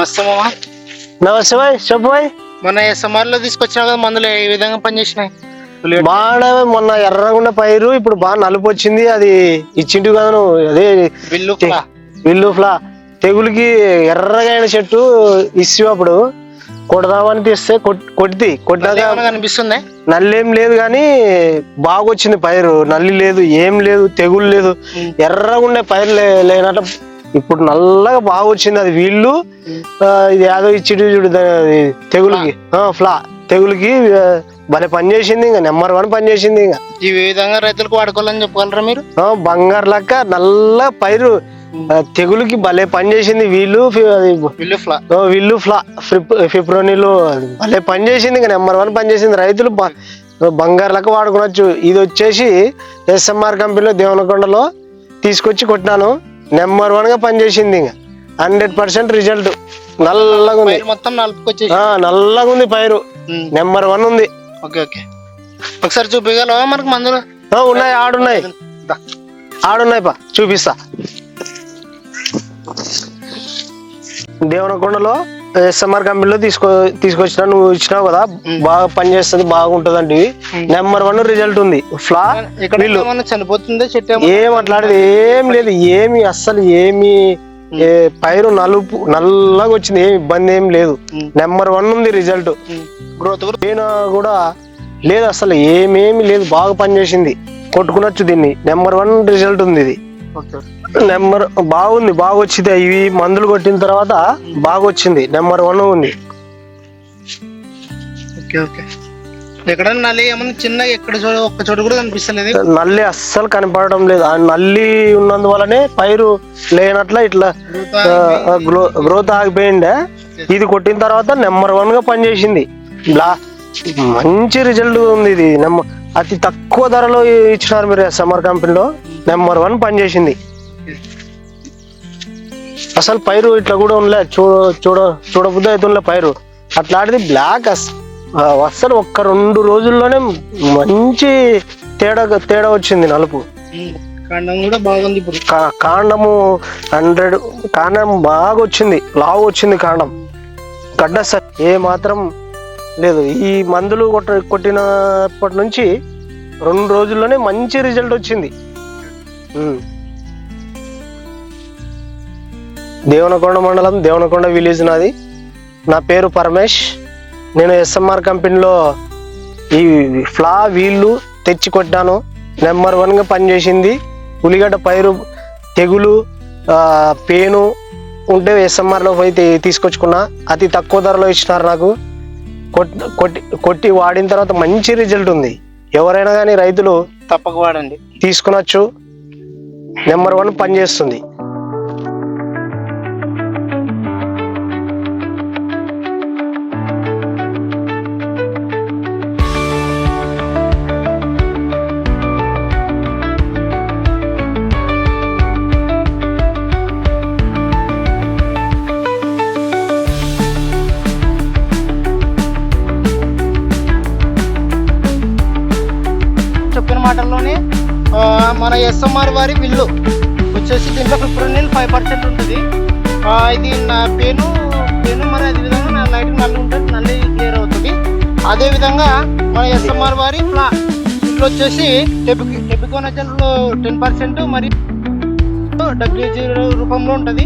నమస్తే మామ. నమస్తే బాయ్ చెప్పు బాయ్ మొన్న ఎస్ఎంఆర్లో తీసుకొచ్చినా కదా మందులు ఏ విధంగా పనిచేసినాయి? బాగా మొన్న ఎర్రగుండ పైరు ఇప్పుడు బాగా నలుపు వచ్చింది అది ఇచ్చింటి కదా నువ్వు అదే బిల్లు తె- విల్లు ఫ్లా. తెగులుకి ఎర్రగా అయిన చెట్టు ఇసి అప్పుడు. కొడదామని తీస్తే కొట్- కొట్టి కొట్టినాక కనిపిస్తుంది? నల్లేం లేదు కానీ బాగా వచ్చింది పైరు నల్లి లేదు ఏం లేదు తెగులు లేదు. ఎర్రగా ఉండే పైరు లేనట్టు ఇప్పుడు నల్లగా బాగా వచ్చింది అది వీళ్ళు. ఇది యాదో ఇచ్చిటి చూడు తెగులుకి. ఫ్లా. తెగులుకి భలే పని చేసింది ఇంకా నెంబర్ వన్ పని చేసింది ఇంకా. ఈ విధంగా రైతులకు వాడుకోవాలని చెప్పగలరా మీరు? బంగారు లెక్క నల్ల పైరు. తెగులుకి భలే పని చేసింది వీళ్ళు బిల్లు ఫ్లా. ఓ విల్లు ఫ్లా. ఫిప్ ఫిప్రోనిలు భలే పని చేసింది ఇంకా నెంబర్ వన్ పని చేసింది. రైతులు బంగారు లెక్క వాడుకోవచ్చు. ఇది వచ్చేసి ఎస్ఎంఆర్ కంపెనీలో దేవనకొండలో తీసుకొచ్చి కొట్టినాను. నెంబర్ వన్గా పనిచేసింది ఇంకా. Hundred percent result. నల్లగా ఉంది. పైరు మొత్తం నలుపుకొచ్చేసి నల్లగా ఉంది పైరు. నెంబర్ వన్ ఉంది. Okay okay. ఒకసారి చూపించగలవా మనకు మందులు? ఉన్నాయి ఆడున్నాయి. ఆడున్నాయి పా చూపిస్తా. దేవనకొండలో ఎస్ఎంఆర్ కంపెనీలో తీసుకో తీసుకొచ్చిన నువ్వు ఇచ్చినావు కదా బాగా పనిచేస్తుంది బాగుంటది అంటే నెంబర్ వన్ రిజల్ట్ ఉంది. ఫ్లా ఏమన్నా చనిపోతుందా చెట్టు? ఏం అట్లాంటిది ఏం లేదు ఏమి అస్సలు ఏమి పైరు నలుపు నల్లగా వచ్చింది ఏమి ఇబ్బంది ఏం లేదు. నెంబర్ వన్ ఉంది రిజల్ట్. గ్రోత్ నేను కూడా లేదు అసలు ఏమేమి లేదు బాగా పనిచేసింది కొట్టుకునొచ్చు దీన్ని. నెంబర్ వన్ రిజల్ట్ ఉంది ఇది. నెంబర్ బాగుంది బాగా వచ్చింది ఇవి మందులు కొట్టిన తర్వాత బాగా వచ్చింది నెంబర్ వన్ ఉంది. Okay okay. ఎక్కడ నల్లి ఏమన్నా చిన్న ఎక్కడ చోట ఒక్క చోట కూడా కనిపిస్తలేదు. నల్లి అస్సలు కనపడడం లేదు. ఆ నల్లి ఉన్నందువలనే పైరు లేనట్ల ఇట్లా గ్రో గ్రోత్ ఆగిపోయిండే. ఇది కొట్టిన తర్వాత నెంబర్ వన్గా పనిచేసింది. బ్లా మంచి రిజల్ట్ ఉంది ఇది. నెంబర్ అతి తక్కువ ధరలో ఇచ్చినారు మీరు సమ్మర్ కంపెనీలో నెంబర్ వన్ పనిచేసింది అసలు పైరు ఇట్లా కూడా ఉండలే చూ చూడ చూడబుద్ధి అవుతుండలే పైరు. అట్లాంటిది బ్లాక్ అస్ ఆ, అస్సలు ఒక్క రెండు రోజుల్లోనే మంచి తేడా తేడా వచ్చింది నలుపు. కాండం కూడా బాగుంది ఇప్పుడు. కా- కాండము హండ్రెడ్ కాండం బాగా వచ్చింది లావు వచ్చింది కాండం. గడ్డ స- ఏ మాత్రం లేదు ఈ మందులు కొట్ట కొట్టినప్పటి నుంచి రెండు రోజుల్లోనే మంచి రిజల్ట్ వచ్చింది. దేవనకొండ మండలం దేవనకొండ విలేజ్ నాది. నా పేరు పరమేష్. నేను ఎస్ఎంఆర్ కంపెనీలో ఈ ఫ్లా వీళ్ళు తెచ్చి కొట్టాను నెంబర్ వన్గా పనిచేసింది. ఉల్లిగడ్డ పైరు తెగులు పేను ఉంటే ఎస్ఎంఆర్లో పోయి తీసుకొచ్చుకున్నా. అతి తక్కువ ధరలో ఇచ్చినారు నాకు. కొట్- కొట్టి కొట్టి వాడిన తర్వాత మంచి రిజల్ట్ ఉంది. ఎవరైనా కానీ రైతులు తప్పక వాడండి. తీసుకునొచ్చు. నెంబర్ వన్ పనిచేస్తుంది మాటల్లోనే మన ఎస్ఎంఆర్ వారి విల్లు వచ్చేసి దీంట్లో ఫిబ్రవరి ఫైవ్ పర్సెంట్ ఉంటుంది. ఇది నా పేను పేను మరి అదే విధంగా నా లైట్ నల్లి ఉంటుంది నల్లి క్లియర్ అవుతుంది. అదేవిధంగా మన ఎస్ఎంఆర్ వారి ప్లా దీంట్లో వచ్చేసి టెబిక్ టెబికోనజల్లో టెన్ పర్సెంట్ మరి డబ్ల్యూజీ రూపంలో ఉంటుంది.